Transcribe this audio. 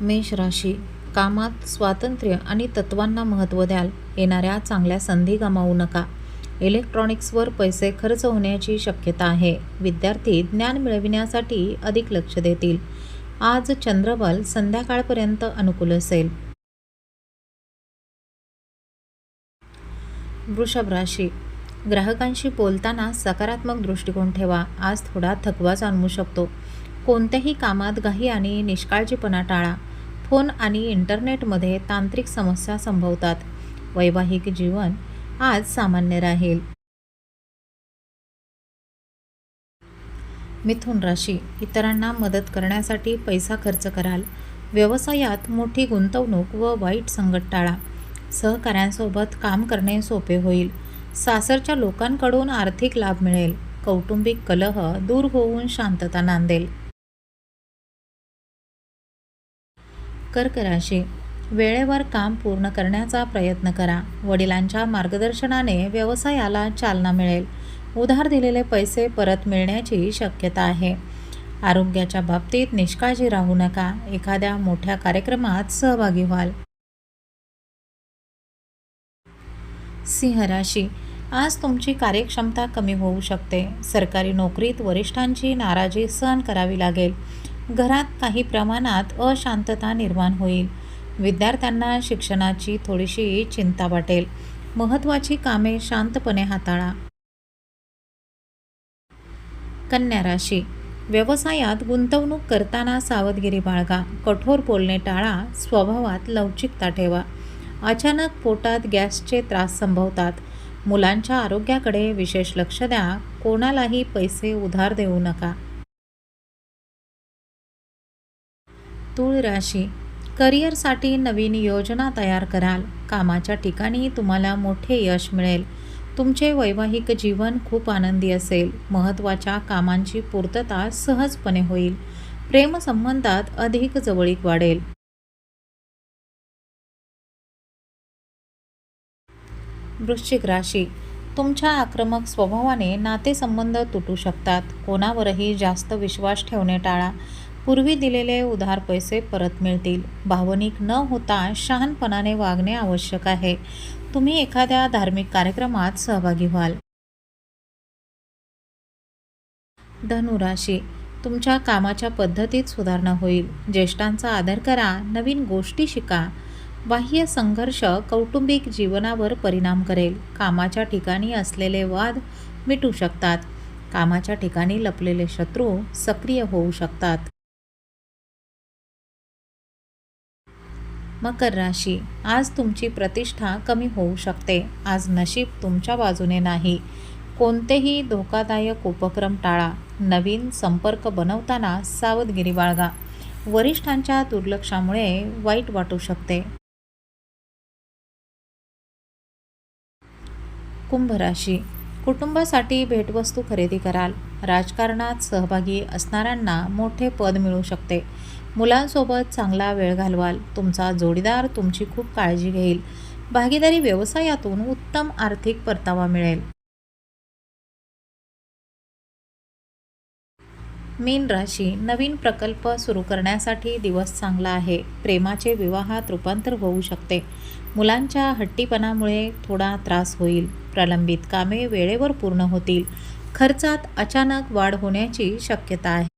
मेष राशी कामात स्वातंत्र्य आणि तत्वांना महत्त्व द्याल येणाऱ्या चांगल्या संधी गमावू नका. इलेक्ट्रॉनिक्सवर पैसे खर्च होण्याची शक्यता आहे. विद्यार्थी ज्ञान मिळविण्यासाठी अधिक लक्ष देतील. आज चंद्रबल संध्याकाळपर्यंत अनुकूल असेल. वृषभ राशी ग्राहकांशी बोलताना सकारात्मक दृष्टिकोन ठेवा. आज थोडा थकवा जाणवू शकतो. कोणत्याही कामात घाई आणि निष्काळजीपणा टाळा. फोन आणि इंटरनेटमध्ये तांत्रिक समस्या संभवतात. वैवाहिक जीवन आज सामान्य राहील. मिथुन राशी इतरांना मदत करण्यासाठी पैसा खर्च कराल. व्यवसायात मोठी गुंतवणूक व वाईट संगत टाळा. सहकाऱ्यांसोबत काम करणे सोपे होईल. सासरच्या लोकांकडून आर्थिक लाभ मिळेल. कौटुंबिक कलह दूर होऊन शांतता नांदेल. कर्क राशी वेळेवर काम पूर्ण करण्याचा प्रयत्न करा. वडिलांच्या मार्गदर्शनाने व्यवसायाला चालना मिळेल. उधार दिलेले पैसे परत मिळण्याची शक्यता आहे. आरोग्याच्या बाबतीत निष्काळजी राहू नका. एखाद्या मोठ्या कार्यक्रमात सहभागी व्हाल. सिंह राशी. आज तुमची कार्यक्षमता कमी होऊ शकते. सरकारी नोकरीत वरिष्ठांची नाराजी सहन करावी लागेल. घरात काही प्रमाणात अशांतता निर्माण होईल. विद्यार्थ्यांना शिक्षणाची थोडीशी चिंता वाटेल. महत्त्वाची कामे शांतपणे हाताळा. कन्या राशी. व्यवसायात गुंतवणूक करताना सावधगिरी बाळगा. कठोर बोलणे टाळा. स्वभावात लवचिकता ठेवा. अचानक पोटात गॅसचे त्रास संभवतात. मुलांच्या आरोग्याकडे विशेष लक्ष द्या. कोणालाही पैसे उधार देऊ नका. तुळ राशी करिअरसाठी नवीन योजना तयार कराल. कामाच्या ठिकाणी तुम्हाला मोठे यश मिळेल. तुमचे वैवाहिक जीवन खूप आनंदी असेल. महत्त्वाच्या कामांची पूर्तता सहजपणे होईल. प्रेमसंबंधात अधिक जवळीक वाढेल. वृश्चिक राशी तुमच्या आक्रमक स्वभावाने नातेसंबंध तुटू शकतात. कोणावरही जास्त विश्वास ठेवणे टाळा. पूर्वी दिलेले उधार पैसे परत मिळतील. भावनिक न होता शहाणपणाने वागणे आवश्यक आहे. तुम्ही एखाद्या धार्मिक कार्यक्रमात सहभागी व्हाल. धनुराशी तुमच्या कामाच्या पद्धतीत सुधारणा होईल. ज्येष्ठांचा आदर करा नवीन गोष्टी शिका. बाह्य संघर्ष कौटुंबिक जीवनावर परिणाम करेल. कामाच्या ठिकाणी असलेले वाद मिटू शकतात. कामाच्या ठिकाणी लपलेले शत्रू सक्रिय होऊ शकतात. मकर राशी. आज तुमची प्रतिष्ठा कमी होऊ शकते. आज नशीब तुमच्या बाजूने नाही. कोणतेही धोकादायक उपक्रम टाळा. नवीन संपर्क बनवताना सावधगिरी बाळगा. वरिष्ठांच्या दुर्लक्षामुळे वाईट वाटू शकते. कुंभ राशी. कुटुंबासाठी भेटवस्तू खरेदी कराल. राजकारणात सहभागी असणाऱ्यांना मोठे पद मिळू शकते. मुलांसोबत चांगला वेळ घालवाल तुमचा जोडीदार तुमची खूप काळजी घेईल. भागीदारी व्यवसायातून उत्तम आर्थिक परतावा मिळेल. मीन राशी नवीन प्रकल्प सुरू करण्यासाठी दिवस चांगला आहे. प्रेमाचे विवाहात रूपांतर होऊ शकते. मुलांच्या हट्टीपणामुळे थोडा त्रास होईल. प्रलंबित कामे वेळेवर पूर्ण होतील. खर्चात अचानक वाढ होण्याची शक्यता आहे.